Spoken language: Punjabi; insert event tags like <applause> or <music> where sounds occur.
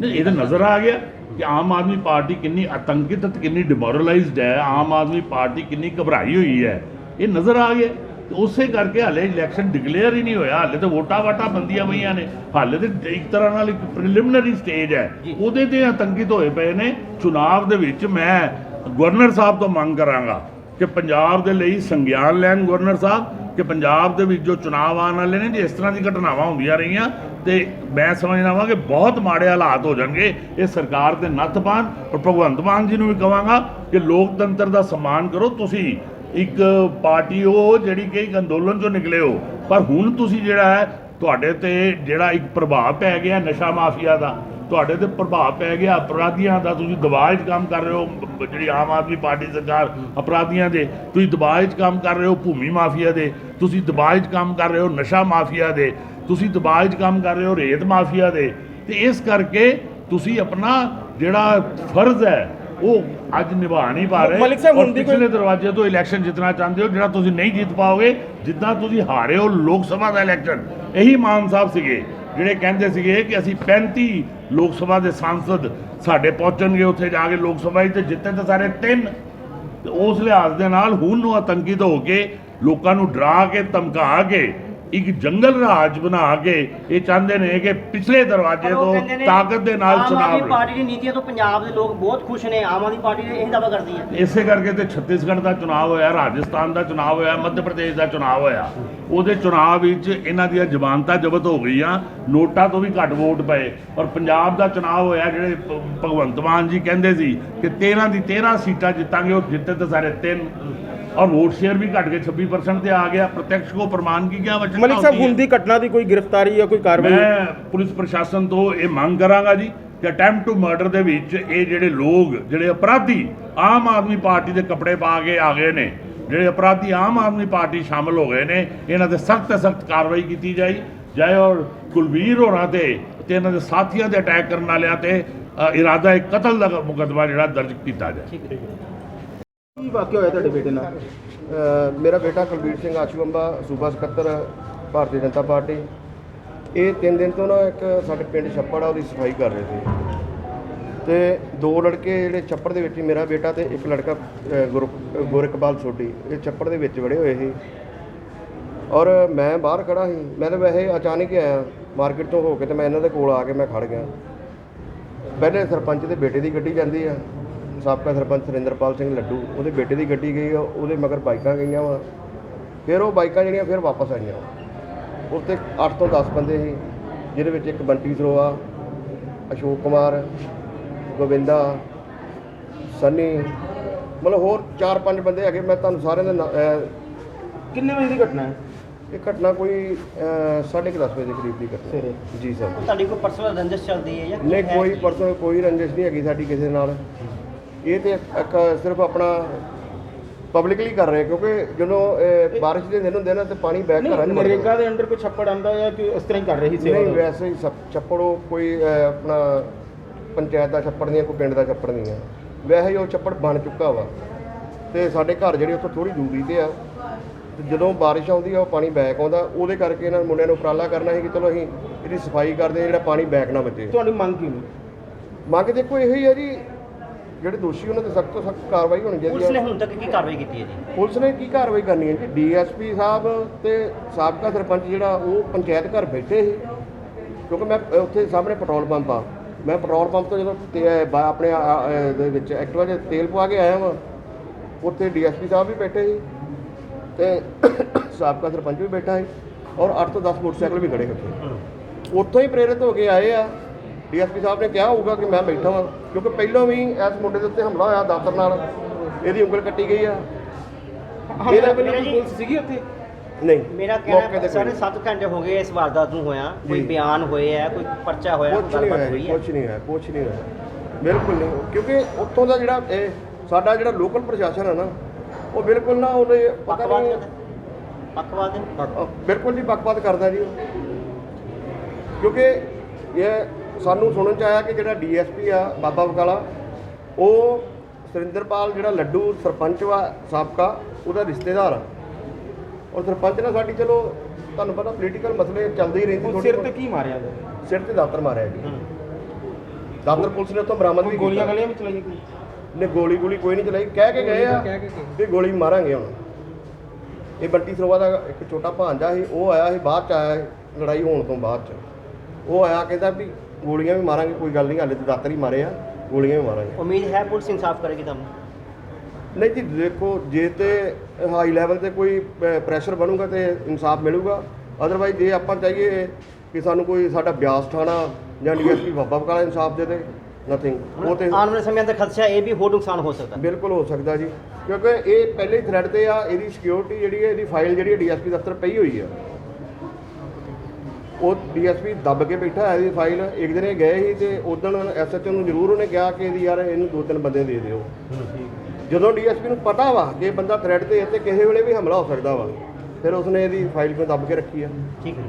ਨਹੀਂ ਇਹ ਤਾਂ ਨਜ਼ਰ ਆ ਗਿਆ ਕਿ ਆਮ ਆਦਮੀ ਪਾਰਟੀ ਕਿੰਨੀ ਆਤੰਕਿਤ ਅਤੇ ਕਿੰਨੀ ਡਿਮੋਰਲਾਈਜ਼ਡ ਹੈ ਆਮ ਆਦਮੀ ਪਾਰਟੀ ਕਿੰਨੀ ਘਬਰਾਈ ਹੋਈ ਹੈ। ਇਹ ਨਜ਼ਰ ਆ ਗਿਆ। ਤੇ ਉਸੇ ਕਰਕੇ ਹਾਲੇ ਇਲੈਕਸ਼ਨ ਡਿਕਲੇਅਰ ਹੀ ਨਹੀਂ ਹੋਇਆ। ਹਾਲੇ ਤਾਂ ਵੋਟਾਂ ਵਾਟਾਂ ਬੰਦੀਆਂ ਪਈਆਂ ਨੇ। ਹਾਲੇ ਤੇ ਇੱਕ ਤਰ੍ਹਾਂ ਨਾਲ ਇੱਕ ਪ੍ਰੀਲਿਮਿਨਰੀ ਸਟੇਜ ਹੈ। ਉਹਦੇ ਤੇ ਆਤੰਕਿਤ ਹੋਏ ਪਏ ਨੇ। ਚੁਣਾਵ ਦੇ ਵਿੱਚ ਮੈਂ ਗਵਰਨਰ ਸਾਹਿਬ ਤੋਂ ਮੰਗ ਕਰਾਂਗਾ ਕਿ ਪੰਜਾਬ ਦੇ ਲਈ ਸੰਗਿਆਨ ਲੈਣ ਗਵਰਨਰ ਸਾਹਿਬ ਕਿ ਪੰਜਾਬ ਦੇ ਵਿੱਚ ਜੋ ਚੁਣਾਵ ਆਉਣ ਵਾਲੇ ਨੇ ਜੇ ਇਸ ਤਰ੍ਹਾਂ ਦੀ ਘਟਨਾਵਾਂ ਹੁੰਦੀਆਂ ਰਹੀਆਂ ਤੇ ਮੈਂ ਸਮਝਦਾ ਵਾਂ ਕਿ ਬਹੁਤ ਮਾੜੇ ਹਾਲਾਤ ਹੋ ਜਾਣਗੇ। ਇਹ ਸਰਕਾਰ ਦੇ ਨੱਥ ਪਾਣ ਔਰ ਭਗਵੰਤ ਮਾਨ ਜੀ ਨੂੰ ਵੀ ਕਹਾਂਗਾ ਕਿ ਲੋਕਤੰਤਰ ਦਾ ਸਨਮਾਨ ਕਰੋ। ਤੁਸੀਂ ਇੱਕ ਪਾਰਟੀ ਉਹ ਜਿਹੜੀ ਕਿ ਇੱਕ ਅੰਦੋਲਨ ਚੋਂ ਨਿਕਲੇ ਹੋ। ਪਰ ਹੁਣ ਤੁਸੀਂ ਜਿਹੜਾ ਹੈ, ਤੁਹਾਡੇ ਤੇ ਜਿਹੜਾ ਇੱਕ ਪ੍ਰਭਾਵ ਪੈ ਗਿਆ ਨਸ਼ਾ ਮਾਫੀਆ ਦਾ, ਤੁਹਾਡੇ ਤੇ ਪ੍ਰਭਾਵ ਪੈ ਗਿਆ ਅਪਰਾਧੀਆਂ ਦਾ। ਤੁਸੀਂ ਦਬਾਅ 'ਚ ਕੰਮ ਕਰ ਰਹੇ ਹੋ ਜਿਹੜੀ ਆਮ ਆਦਮੀ ਪਾਰਟੀ ਸਰਕਾਰ ਅਪਰਾਧੀਆਂ ਦੇ। ਤੁਸੀਂ ਦਬਾਅ 'ਚ ਕੰਮ ਕਰ ਰਹੇ ਹੋ ਭੂਮੀ ਮਾਫੀਆ ਦੇ। ਤੁਸੀਂ ਦਬਾਅ 'ਚ ਕੰਮ ਕਰ ਰਹੇ ਹੋ ਨਸ਼ਾ ਮਾਫੀਆ ਦੇ। ਤੁਸੀਂ ਦਬਾਅ 'ਚ ਕੰਮ ਕਰ ਰਹੇ ਹੋ ਰੇਤ ਮਾਫੀਆ ਦੇ ਤੇ ਇਸ ਕਰਕੇ ਤੁਸੀਂ ਆਪਣਾ ਜਿਹੜਾ ਫਰਜ਼ ਹੈ ਉਹ ਅੱਜ ਨਿਭਾ ਨਹੀਂ ਪਾ ਰਹੇ ਮਲਿਕ ਸਾਹਿਬ, ਹੁਣ ਦੀ ਕੋਈ- ਪਿਛਲੇ ਦਰਵਾਜ਼ੇ ਤੋਂ ਇਲੈਕਸ਼ਨ ਜਿੱਤਣਾ ਚਾਹੁੰਦੇ ਹੋ ਜਿਹੜਾ ਤੁਸੀਂ ਨਹੀਂ ਜਿੱਤ ਪਾਓਗੇ ਜਿੱਦਾਂ ਤੁਸੀਂ ਹਾਰੇ ਹੋ ਲੋਕ ਸਭਾ ਦਾ ਇਲੈਕਸ਼ਨ ਇਹੀ ਮਾਨ ਸਾਹਿਬ ਸੀਗੇ ਜਿਹੜੇ ਕਹਿੰਦੇ ਸੀਗੇ ਕਿ ਅਸੀਂ 35 ਲੋਕ ਸਭਾ ਦੇ ਸਾਂਸਦ ਸਾਡੇ ਪਹੁੰਚਣਗੇ ਉੱਥੇ ਜਾ ਕੇ ਲੋਕ ਸਭਾ 'ਚ ਤੇ ਜਿੱਤੇ ਤਾਂ ਸਾਰੇ ਤਿੰਨ। ਉਸ ਲਿਹਾਜ਼ ਦੇ ਨਾਲ ਹੁਣ ਨੂੰ ਆਤੰਕਿਤ ਹੋ ਕੇ ਲੋਕਾਂ ਨੂੰ ਡਰਾ ਕੇ ਧਮਕਾ ਕੇ ਇੱਕ ਜੰਗਲ ਰਾਜ ਬਣਾ ਕੇ ਇਹ ਚਾਹੁੰਦੇ ਨੇ ਕਿ ਪਿਛਲੇ ਦਰਵਾਜ਼ੇ ਤੋਂ ਤਾਕਤ ਦੇ ਨਾਲ ਆਮ ਚੁਣਾਵ ਆਦਮੀ ਲੜੋ। ਪਾਰਟੀ ਦੀ ਨੀਤੀਆਂ ਤੋਂ ਪੰਜਾਬ ਦੇ ਲੋਕ ਬਹੁਤ ਖੁਸ਼ ਨੇ ਆਮ ਆਦਮੀ ਪਾਰਟੀ ਇਹ ਦਾਅਵਾ ਕਰਦੀ ਹੈ। ਇਸੇ ਕਰਕੇ ਤੇ ਛੱਤੀਸਗੜ੍ਹ ਦਾ ਚੁਣਾਵ ਹੋਇਆ ਰਾਜਸਥਾਨ ਦਾ ਚੁਣਾਵ ਹੋਇਆ ਮੱਧ ਪ੍ਰਦੇਸ਼ ਦਾ ਚੁਣਾਵ ਹੋਇਆ। ਉਹਦੇ ਚੁਣਾਵ ਵਿੱਚ ਇਹਨਾਂ ਦੀਆਂ ਜ਼ਮਾਨਤਾਂ ਜ਼ਬਤ ਹੋ ਗਈਆਂ ਨੋਟਾਂ ਤੋਂ ਵੀ ਘੱਟ ਵੋਟ ਪਏ। ਔਰ ਪੰਜਾਬ ਦਾ ਚੁਣਾਵ ਹੋਇਆ ਜਿਹੜੇ ਭਗਵੰਤ ਮਾਨ ਜੀ ਕਹਿੰਦੇ ਸੀ ਕਿ 13 ਦੀ 13 ਸੀਟਾਂ ਜਿੱਤਾਂਗੇ ਉਹ ਜਿੱਤੇ ਤਾਂ ਸਾਰੇ ਤਿੰਨ ਔਰ ਵੋਟ ਸ਼ੇਅਰ ਵੀ ਘਟ ਕੇ 26% ਤੇ ਆ ਗਿਆ। ਪ੍ਰਤੱਖ ਕੋ ਪ੍ਰਮਾਣ ਕੀ ਗਿਆ ਵਚਨ ਮਲਿਕ ਸਾਹਿਬ ਹੁਣ ਦੀ ਘਟਨਾ ਦੀ ਕੋਈ ਗ੍ਰਿਫਤਾਰੀ ਜਾਂ ਕੋਈ ਕਾਰਵਾਈ? ਮੈਂ ਪੁਲਿਸ ਪ੍ਰਸ਼ਾਸਨ ਤੋਂ ਇਹ ਮੰਗ ਕਰਾਂਗਾ ਜੀ ਕਿ ਅਟੈਂਪਟ ਟੂ ਮਰਡਰ ਦੇ ਵਿੱਚ ਇਹ ਜਿਹੜੇ ਲੋਕ ਜਿਹੜੇ ਅਪਰਾਧੀ ਆਮ ਆਦਮੀ ਪਾਰਟੀ ਦੇ ਕੱਪੜੇ ਪਾ ਕੇ ਆ ਗਏ ਨੇ ਜਿਹੜੇ ਅਪਰਾਧੀ ਆਮ ਆਦਮੀ ਪਾਰਟੀ ਸ਼ਾਮਲ ਹੋ ਗਏ ਨੇ ਇਹਨਾਂ ਤੇ ਸਖਤ ਸਖਤ ਕਾਰਵਾਈ ਕੀਤੀ ਜਾਈ। ਜਾਏ ਔਰ ਕੁਲਵੀਰ ਹੋਰਾਂ ਤੇ ਤੇ ਇਹਨਾਂ ਦੇ ਸਾਥੀਆਂ ਤੇ ਅਟੈਕ ਕਰਨ ਵਾਲਿਆਂ ਤੇ ਅ, ਇਰਾਦਾ ਇੱਕ ਕਤਲ ਦਾ ਮੁਕੱਦਮਾ ਜਿਹੜਾ ਦਰਜ ਕੀਤਾ ਜਾਏ। ਕੀ ਵਾਕਿਆ ਹੋਇਆ ਤੁਹਾਡੇ ਬੇਟੇ ਨਾਲ? ਅ, ਮੇਰਾ ਬੇਟਾ ਕੁਲਬੀਰ ਸਿੰਘ ਆਸ਼ੂ ਅੰਬਾ ਸੂਬਾ ਸਕੱਤਰ ਭਾਰਤੀ ਜਨਤਾ ਪਾਰਟੀ। ਇਹ ਤਿੰਨ ਦਿਨ ਤੋਂ ਨਾ ਇੱਕ ਸਾਡੇ ਪਿੰਡ ਛੱਪੜ ਆ ਉਹਦੀ ਸਫ਼ਾਈ ਕਰ ਰਹੇ ਸੀ। ਤੇ ਦੋ ਲੜਕੇ ਜਿਹੜੇ ਛੱਪੜ ਦੇ ਵਿੱਚ ਹੀ ਮੇਰਾ ਬੇਟਾ ਤੇ ਇੱਕ ਲੜਕਾ ਅ, ਗੁਰ ਗੁਰਕਪਾਲ ਸੋਢੀ ਇਹ ਛੱਪੜ ਦੇ ਵਿੱਚ ਵੜੇ ਹੋਏ ਸੀ। ਔਰ ਮੈਂ ਬਾਹਰ ਖੜਾ ਸੀ। ਮੈਂ ਤਾਂ ਵੈਸੇ ਅਚਾਨਕ ਹੀ ਆਇਆ ਮਾਰਕੀਟ ਤੋਂ ਹੋ ਕੇ ਤੇ ਮੈਂ ਇਹਨਾਂ ਦੇ ਕੋਲ ਆ ਕੇ ਮੈਂ ਖੜ ਗਿਆ। ਪਹਿਲੇ ਸਰਪੰਚ ਦੇ ਬੇਟੇ ਦੀ ਗੱਡੀ ਜਾਂਦੀ ਆ। ਸਾਬਕਾ ਸਰਪੰਚ ਸੁਰਿੰਦਰਪਾਲ ਸਿੰਘ ਲੱਡੂ। ਉਹਦੇ ਬੇਟੇ ਦੀ ਗੱਡੀ ਗਈ ਆ, ਉਹਦੇ ਮਗਰ ਬਾਈਕਾਂ ਗਈਆਂ ਵਾ। ਫਿਰ ਉਹ ਬਾਈਕਾਂ ਜਿਹੜੀਆਂ ਫਿਰ ਵਾਪਸ ਆਈਆਂ। ਉੱਤੇ 8 ਤੋਂ 10 ਬੰਦੇ ਸੀ ਜਿਹਦੇ ਵਿੱਚ ਇੱਕ ਬੰਟੀ ਸਰੋਆ ਅਸ਼ੋਕ ਕੁਮਾਰ ਗੋਵਿੰਦਾ ਸਨੀ ਮਤਲਬ ਹੋਰ 4-5 ਬੰਦੇ ਹੈਗੇ। ਮੈਂ ਤੁਹਾਨੂੰ ਸਾਰਿਆਂ ਦੇ ਨਾਂ- ਅਹ ਕਿੰਨੇ ਵਜੇ ਦੀ ਘਟਨਾ ਹੈ? ਇਹ ਘਟਨਾ ਕੋਈ 10:30 ਵਜੇ ਦੇ ਕਰੀਬ ਦੀ ਘਟਨਾ ਸਵੇਰੇ। ਜੀ ਸਰ। ਤੁਹਾਡੀ ਕੋਈ ਪਰਸਨਲ ਰੰਜਿਸ਼ ਚੱਲਦੀ ਹੈ ਜਾਂ ਨਹੀਂ ਹੈ? ਕੋਈ ਕੀ? ਪਰਸਨਲ ਕੋਈ ਰੰਜਿਸ਼ ਨਹੀਂ ਹੈਗੀ ਸਾਡੀ ਕਿਸੇ ਨਾਲ। ਇਹ ਤੇ ਇੱਕ ਸਿਰਫ ਆਪਣਾ ਪਬਲਿਕਲੀ ਕਰ ਰਹੇ ਕਿਉਂਕਿ ਜਦੋਂ ਇਹ ਬਾਰਿਸ਼ ਦੇ ਦਿਨ ਹੁੰਦੇ ਨਾ ਤੇ ਪਾਣੀ ਬੈਕ ਘਰਾਂ ਨਹੀਂ। ਨਰੇਗਾ ਦੇ ਅੰਡਰ ਕੋਈ ਛੱਪੜ ਆਂਦਾ ਜਾਂ ਕਿ ਇਸ ਤਰ੍ਹਾਂ ਹੀ ਕਰ ਰਹੀ ਸੇਵਾ ਨਹੀਂ ਵੈਸੇ ਹੀ ਸਭ- ਛੱਪੜੋ ਕੋਈ ਅਹ, ਆਪਣਾ ਪੰਚਾਇਤ ਦਾ ਛੱਪੜ ਨਹੀਂ ਹੈ ਕੋਈ ਪਿੰਡ ਦਾ ਛੱਪੜ ਨਹੀਂ ਹੈ ਵੈਸੇ ਹੀ ਉਹ ਛੱਪੜ ਬਣ ਚੁੱਕਾ ਵਾ। ਤੇ ਸਾਡੇ ਘਰ ਜਿਹੜੇ ਉੱਥੋਂ ਥੋੜੀ ਦੂਰੀ ਤੇ ਆ। ਤੇ ਜਦੋਂ ਬਾਰਿਸ਼ ਆਉਂਦੀ ਆ ਉਹ ਪਾਣੀ ਬੈਕ ਆਉਂਦਾ। ਉਹਦੇ ਕਰਕੇ ਇਹਨਾਂ ਮੁੰਡਿਆਂ ਨੂੰ ਉਪਰਾਲਾ ਕਰਨਾ ਸੀ ਕਿ ਚਲੋ ਅਸੀਂ ਇਹਦੀ ਸਫ਼ਾਈ ਕਰਦੇ ਹਾਂ ਜਿਹੜਾ ਪਾਣੀ ਬੈਕ ਨਾ ਬਚੇ। ਤੁਹਾਡੀ ਮੰਗ ਕੀ ਨੇ ਮੰਗ ਦੇਖੋ ਇਹੋ ਹੀ ਹੈ ਜੀ ਜਿਹੜੇ ਦੋਸ਼ੀ ਉਹਨਾਂ ਤੇ ਸਖਤ ਤੋਂ ਸਖਤ ਕਾਰਵਾਈ ਹੋਣੀ ਪੁਲਿਸ ਚਾਹੀਦੀ ਨੇ ਹੈ। ਹੁਣ ਤੱਕ ਕੀ ਕਾਰਵਾਈ ਕੀਤੀ ਹੈ ਜੀ? ਪੁਲਿਸ ਨੇ ਕੀ ਕਾਰਵਾਈ ਕਰਨੀ ਹੈ ਜੀ? ਡੀਐਸਪੀ ਸਾਹਿਬ ਤੇ ਸਾਬਕਾ ਸਰਪੰਚ ਜਿਹੜਾ ਉਹ ਪੰਚਾਇਤ ਘਰ ਬੈਠੇ ਸੀ। ਕਿਉਂਕਿ ਮੈਂ ਅ, ਉੱਥੇ ਸਾਹਮਣੇ ਪੈਟਰੋਲ ਪੰਪ ਆ। ਮੈਂ ਪੈਟਰੋਲ ਪੰਪ ਤੋਂ ਜਦੋਂ ਤੇ- ਬਾ- ਆਪਣੇ ਆ- ਆ- ਅ, ਦੇ ਵਿੱਚ ਐਕਟਿਵਾ 'ਚ ਤੇਲ ਪਵਾ ਕੇ ਆਇਆ ਵਾਂ ਉੱਥੇ ਡੀਐਸਪੀ ਸਾਹਿਬ ਵੀ ਬੈਠੇ ਸੀ ਤੇ <coughs> ਸਾਬਕਾ ਸਰਪੰਚ ਵੀ ਬੈਠਾ ਸੀ ਔਰ 8 ਤੋਂ 10 ਮੋਟਰਸਾਈਕਲ ਵੀ ਖੜੇ ਉੱਥੇ। ਉੱਥੋਂ ਹੀ ਪ੍ਰੇਰਿਤ ਹੋ ਕੇ ਆਏ ਆ ਡੀਐਸਪੀ ਸਾਹਿਬ ਨੇ ਕਿਹਾ ਹੋਊਗਾ ਕਿ ਮੈਂ ਬੈਠਾ ਵਾਂ ਕਿਉਂਕਿ ਪਹਿਲਾਂ ਵੀ ਇਸ ਮੁੰਡੇ ਦੇ ਉੱਤੇ ਹਮਲਾ ਹੋਇਆ ਦਾਤਰ ਨਾਲ। ਇਹਦੀ ਉਂਗਲ ਕੱਟੀ ਗਈ ਆ। ਮੇਰਾ ਪੁਲਿਸ ਸੀਗੀ ਉੱਥੇ? ਨਹੀਂ। ਮੇਰਾ ਕਹਿਣਾ ਸਾਰੇ ਨਹੀਂ। 7 ਘੰਟੇ ਹੋ ਗਏ ਇਸ ਵਾਰਦਾਤ ਨੂੰ ਹੋਇਆ। ਕੋਈ। ਬਿਆਨ ਹੋਏ ਹੈ ਕੋਈ ਪਰਚਾ ਹੋਇਆ ਗੱਲਬਾਤ ਹੋਇਆ ਹੋਈ ਹੈ ਕੁਛ ਨਹੀਂ ਹੋਇਆ ਕੁਛ ਨਹੀਂ ਹੋਇਆ। ਬਿਲਕੁਲ ਨਹੀਂ। ਕਿਉਂਕਿ ਉੱਥੋਂ ਦਾ ਜਿਹੜਾ ਇਹ ਸਾਡਾ ਜਿਹੜਾ ਲੋਕਲ ਪ੍ਰਸ਼ਾਸਨ ਹੈ ਨਾ ਉਹ ਬਿਲਕੁਲ ਨਾ ਉਹਨੇ ਪਤਾ ਪੱਖਵਾਦ ਨਹੀਂ ਪੱਖਵਾਦ? ਹੈ। ਬਿਲਕੁਲ ਨਹੀਂ ਪੱਖਪਾਤ ਕਰਦਾ ਜੀ ਕਿਉਂਕਿ ਇਹ ਸਾਨੂੰ ਸੁਣਨ ਚ ਆਇਆ ਕਿ ਜਿਹੜਾ ਡੀਐਸਪੀ ਆ ਬਾਬਾ ਬਕਾਲਾ ਉਹ ਸੁਰਿੰਦਰਪਾਲ ਜਿਹੜਾ ਲੱਡੂ ਸਰਪੰਚ ਵਾ ਸਾਬਕਾ ਉਹਦਾ ਰਿਸ਼ਤੇਦਾਰ ਆ। ਔਰ ਸਰਪੰਚ ਨਾਲ ਸਾਡੀ ਚਲੋ ਤੁਹਾਨੂੰ ਪਤਾ ਪੋਲੀਟੀਕਲ ਮਸਲੇ ਚੱਲਦੇ ਹੀ ਰਹਿੰਦੇ ਉਹ ਸਿਰ ਤੇ ਕੀ ਮਾਰਿਆ ਸਿਰ ਤੇ ਦਾਤਰ ਮਾਰਿਆ ਜੀ। ਦਾਦਰ ਪੁਲਿਸ ਨੇ ਉੱਥੋਂ ਬਰਾਮਦ ਵੀ ਗੋਲੀਆਂ। ਗਲੀਆਂ ਵੀ ਚਲਾਈਆਂ ਕੋਈ? ਨੇ ਗੋਲੀ ਗੋਲੀ ਕੋਈ ਨਹੀਂ ਚਲਾਈ। ਕਹਿ ਕੇ ਗਏ ਆ ਵੀ ਗੋਲੀ ਮਾਰਾਂਗੇ ਹੁਣ। ਇਹ ਬੰਟੀ ਸਰੋਵਾ ਦਾ ਇੱਕ ਛੋਟਾ ਭਾਂਜਾ ਸੀ ਉਹ ਆਇਆ ਸੀ ਬਾਅਦ ਚ ਆਇਆ ਲੜਾਈ ਹੋਣ ਤੋਂ ਬਾਅਦ ਚ। ਉਹ ਆਇਆ ਕਹਿੰਦਾ ਵੀ ਗੋਲੀਆਂ ਵੀ ਮਾਰਾਂਗੇ ਕੋਈ ਗੱਲ ਨਹੀਂ ਹਾਲੇ ਤੇ ਦਾਤਰ ਹੀ ਮਾਰੇ ਆ ਗੋਲੀਆਂ ਵੀ ਮਾਰਾਂਗੇ। ਉਮੀਦ ਹੈ ਪੁਲਿਸ ਇਨਸਾਫ ਕਰੇਗੀ ਤੁਹਾਨੂੰ। ਨਹੀਂ ਜੀ ਦੇਖੋ ਜੇ ਤੇ ਹਾਈ ਲੈਵਲ ਤੇ ਕੋਈ ਪ੍ਰੈਸ਼ਰ ਬਣੂਗਾ ਤੇ ਇਨਸਾਫ ਮਿਲੂਗਾ। ਅਦਰਵਾਈਜ਼ ਜੇ ਆਪਾਂ ਚਾਹੀਏ ਕਿ ਸਾਨੂੰ ਕੋਈ ਸਾਡਾ ਬਿਆਸ ਥਾਣਾ ਜਾਂ ਡੀਐਸਪੀ ਬਾਬਾ ਬਕਾਲਾ ਇਨਸਾਫ ਦੇ ਦੇ ਨਥਿੰਗ ਉਹ ਤੇ ਆਉਣ ਵਾਲੇ ਸਮੇਂ ਅੰਦਰ ਖਦਸ਼ਾ ਇਹ ਵੀ ਹੋਰ ਨੁਕਸਾਨ ਹੋ ਸਕਦਾ। ਬਿਲਕੁਲ ਹੋ ਸਕਦਾ ਜੀ ਕਿਉਂਕਿ ਇਹ ਪਹਿਲੇ ਹੀ ਥ੍ਰੈਡ ਤੇ ਆ ਇਹਦੀ ਸਿਕਿਉਰਿਟੀ ਜਿਹੜੀ ਹੈ ਇਹਦੀ ਫਾਈਲ ਜਿਹੜੀ ਹੈ ਡੀਐਸਪੀ ਦਫ਼ਤਰ ਪਈ ਹੋਈ ਆ ਉਹ ਡੀਐਸਪੀ ਦੱਬ ਕੇ ਬੈਠਾ ਹੈ ਇਹਦੀ ਫਾਈਲ। ਇੱਕ ਦਿਨ ਇਹ ਗਏ ਸੀ ਤੇ ਉਦੋਂ ਐਸਐਚਓ ਨੂੰ ਜ਼ਰੂਰ ਉਹਨੇ ਕਿਹਾ ਕਿ ਇਹਦੀ ਯਾਰ ਇਹਨੂੰ ਦੋ ਤਿੰਨ ਬੰਦੇ ਦੇ ਦਿਓ। ਜਦੋਂ ਡੀਐਸਪੀ ਨੂੰ ਪਤਾ ਵਾ ਕਿ ਇਹ ਬੰਦਾ ਥ੍ਰੈਡ ਤੇ ਹੈ ਤੇ ਕਿਸੇ ਵੇਲੇ ਵੀ ਹਮਲਾ ਹੋ ਸਕਦਾ ਵਾ, ਫਿਰ ਉਸਨੇ ਇਹਦੀ ਫਾਈਲ ਕਿਉਂ ਦੱਬ ਕੇ ਰੱਖੀ ਆ? ਠੀਕ ਹੈ।